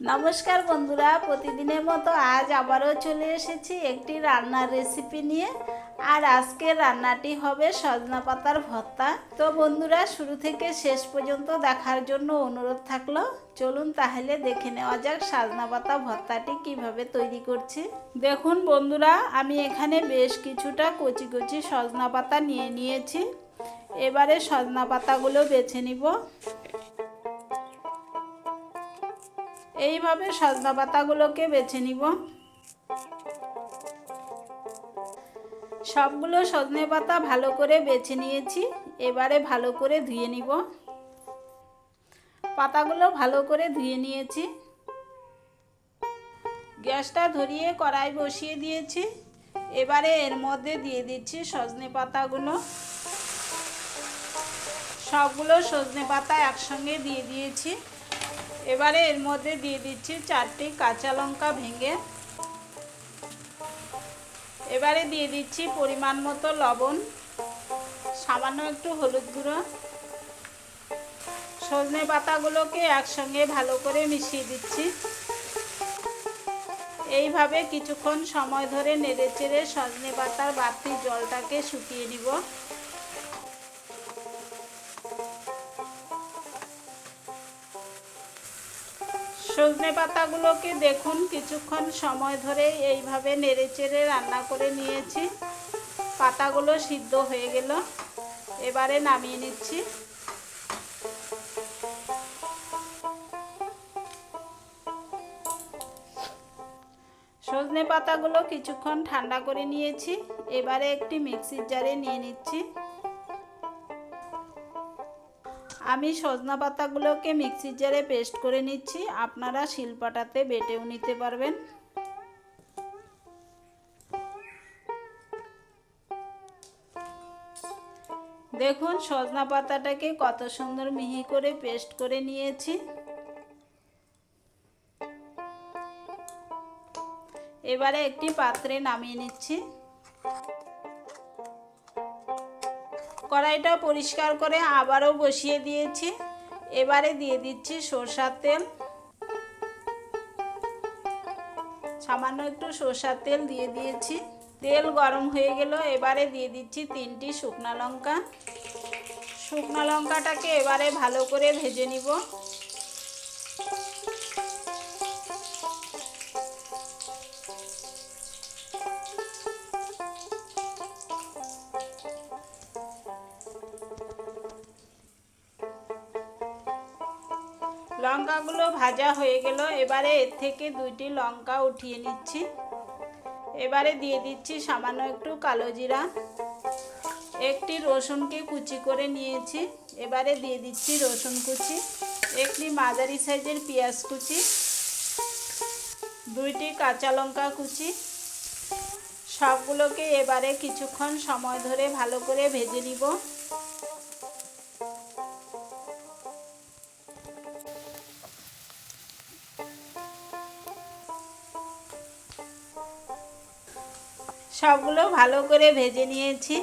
নমস্কার বন্ধুরা, প্রতিদিনের মতো আজ আবারও চলে এসেছি একটি রান্নার রেসিপি নিয়ে। আর আজকের রান্নাটি হবে সজনা পাতার ভর্তা। তো বন্ধুরা, শুরু থেকে শেষ পর্যন্ত দেখার জন্য অনুরোধ থাকল, চলুন তাহলে দেখে নেওয়া যাক সাজনা পাতা ভর্তাটি কীভাবে তৈরি করছি। দেখুন বন্ধুরা, আমি এখানে বেশ কিছুটা কচি কচি সজনা পাতা নিয়ে নিয়েছি। এবারে সজনা পাতাগুলো বেছে নিব। এইভাবে সজনা পাতাগুলোকে বেছে নিব। সবগুলো সজনে পাতা ভালো করে বেছে নিয়েছি, এবারে ভালো করে ধুয়ে নিব। পাতাগুলো ভালো করে ধুয়ে নিয়েছি। গ্যাসটা ধরিয়ে কড়াই বসিয়ে দিয়েছি। এবারে এর মধ্যে দিয়ে দিচ্ছি সজনে পাতাগুলো। সবগুলো সজনে পাতা একসঙ্গে দিয়ে দিয়েছি। এবারে এর মধ্যে দিয়ে দিচ্ছি চারটি কাঁচা লঙ্কা ভেঙে। এবারে দিয়ে দিচ্ছি পরিমাণ মতো লবণ, সামান্য একটু হলুদ গুঁড়ো। সজনে পাতাগুলোকে একসঙ্গে ভালো করে মিশিয়ে দিচ্ছি। এইভাবে কিছুক্ষণ সময় ধরে নেড়ে চেড়ে সজনে পাতার বাড়তি জলটাকে শুকিয়ে নিব। সজনে পাতাগুলোকে দেখুন, কিছুক্ষণ সময় ধরে এইভাবে নেড়ে চেড়ে রান্না করে নিয়েছি। পাতাগুলো সিদ্ধ হয়ে গেল। এবারে নামিয়ে নিচ্ছি। সজনে পাতাগুলো কিছুক্ষণ ঠান্ডা করে নিয়েছি। এবারে একটি মিক্সির জারে নিয়ে নিচ্ছি। আমি সজনা পাতাগুলোকে মিক্সির জারে পেস্ট করে নিচ্ছি। আপনারা শিলপাটাতে বেটেও নিতে পারবেন। দেখুন, সজনা পাতাটাকে কত সুন্দর মিহি করে পেস্ট করে নিয়েছি। এবারে একটি পাত্রে নামিয়ে নিচ্ছি। কড়াইটা পরিষ্কার করে আবারও বসিয়ে দিয়েছি। এবারে দিয়ে দিচ্ছি সরষার তেল। সামান্য একটু সরষার তেল দিয়ে দিয়েছি। তেল গরম হয়ে গেল, এবারে দিয়ে দিচ্ছি তিনটি শুকনা লঙ্কা। শুকনা লঙ্কাটাকে এবারে ভালো করে ভেজে নিব। লঙ্কাগুলো ভাজা হয়ে গেল। এবারে এর থেকে দুইটি লঙ্কা উঠিয়ে নিচ্ছি। এবারে দিয়ে দিচ্ছি সামান্য একটু কালো জিরা। একটি রসুনকে কুচি করে নিয়েছি। এবারে দিয়ে দিচ্ছি রসুন কুচি, একটি মাঝারি সাইজের পেঁয়াজ কুচি, দুইটি কাঁচা লঙ্কা কুচি। সবগুলোকে এবারে কিছুক্ষণ সময় ধরে ভালো করে ভেজে নিব। সবগুলো ভালো করে ভেজে নিয়েছি।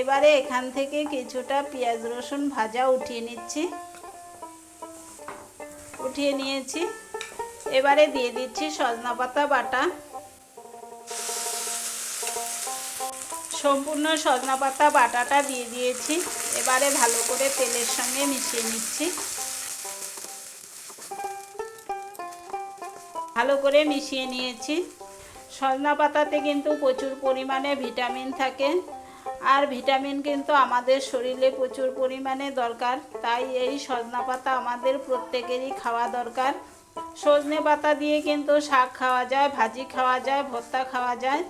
এবারে এখান থেকে কিছুটা পেঁয়াজ রসুন ভাজা উঠিয়ে নিচ্ছি। উঠিয়ে নিয়েছি। এবারে দিয়ে দিচ্ছি সজনা পাতা বাটা। সম্পূর্ণ সজনা পাতা বাটাটা দিয়ে দিয়েছি। এবারে ভালো করে তেলের সঙ্গে মিশিয়ে নিচ্ছি। ভালো করে মিশিয়ে নিয়েছি। সজনা পাতাতে কিন্তু প্রচুর পরিমাণে ভিটামিন থাকে। আর ভিটামিন কিন্তু আমাদের শরীরে প্রচুর পরিমাণে দরকার। তাই এই সজনা পাতা আমাদের প্রত্যেকেরই খাওয়া দরকার। সজনে পাতা দিয়ে কিন্তু শাক খাওয়া যায়, ভাজি খাওয়া যায়, ভর্তা খাওয়া যায়।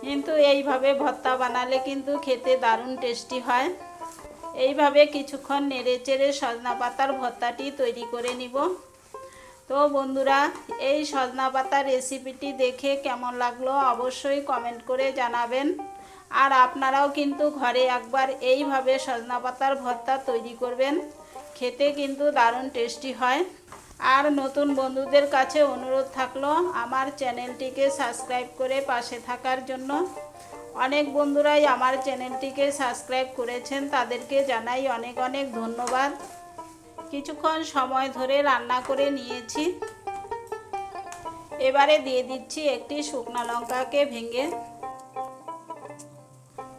কিন্তু এইভাবে ভর্তা বানালে কিন্তু খেতে দারুণ টেস্টি হয়। এইভাবে কিছুক্ষণ নেড়ে চেড়ে সজনা পাতার ভর্তাটি তৈরি করে নিব। তো বন্ধুরা, এই সজনা পাতার রেসিপিটি দেখে কেমন লাগল অবশ্যই কমেন্ট করে জানাবেন। আর আপনারাও কিন্তু ঘরে একবার এইভাবে সজনা পাতার ভর্তা তৈরি করবেন, খেতে কিন্তু দারুণ টেস্টি হয়। আর নতুন বন্ধুদের কাছে অনুরোধ থাকল আমার চ্যানেলটিকে সাবস্ক্রাইব করে পাশে থাকার জন্য। অনেক বন্ধুরাই আমার চ্যানেলটিকে সাবস্ক্রাইব করেছেন, তাদেরকে জানাই অনেক অনেক ধন্যবাদ। কিছুক্ষণ সময় ধরে রান্না করে নিয়েছি। এবারে দিয়ে দিচ্ছি একটি শুকনো লঙ্কাকে ভেঙে।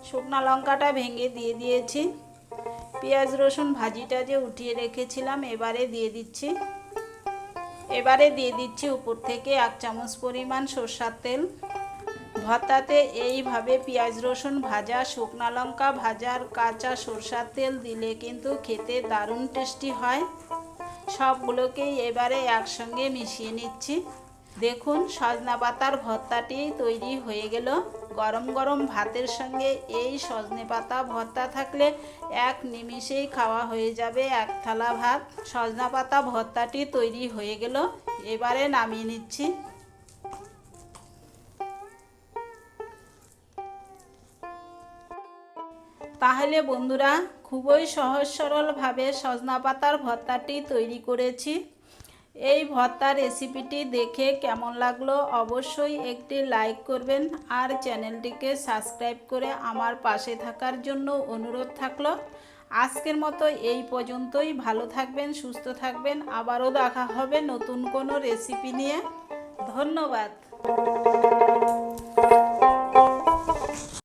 শুকনো লঙ্কাটা ভেঙে দিয়ে দিয়েছি। পেঁয়াজ, রসুন ভাজিটা যে উঠিয়ে রেখেছিলাম, এবারে দিয়ে দিচ্ছি। এবারে দিয়ে দিচ্ছি উপর থেকে এক চামচ পরিমাণ সর্ষার তেল। ভর্তাতে এইভাবে পেঁয়াজ, রসুন ভাজা, শুকনো লঙ্কা ভাজার কাঁচা সর্ষার তেল দিলে কিন্তু খেতে দারুণ টেস্টি হয়। সবগুলোকেই এবারে একসঙ্গে মিশিয়ে নিচ্ছি। দেখুন, সজনা পাতার ভর্তাটি তৈরি হয়ে গেল। গরম গরম ভাতের সঙ্গে এই সজনে পাতা ভর্তা থাকলে এক নিমিষেই খাওয়া হয়ে যাবে এক থালা ভাত। সজনা পাতা ভর্তাটি তৈরি হয়ে গেল। এবারে নামিয়ে নিচ্ছি। তাহলে বন্ধুরা, খুবই সহজ সরলভাবে সজনা পাতার ভর্তাটি তৈরি করেছি। এই ভর্তার রেসিপিটি দেখে কেমন লাগল অবশ্যই একটি লাইক করবেন আর চ্যানেলটিকে সাবস্ক্রাইব করে আমার পাশে থাকার জন্য অনুরোধ থাকল। আজকের মতো এই পর্যন্তই। ভালো থাকবেন, সুস্থ থাকবেন। আবারও দেখা হবে নতুন কোনো রেসিপি নিয়ে। ধন্যবাদ।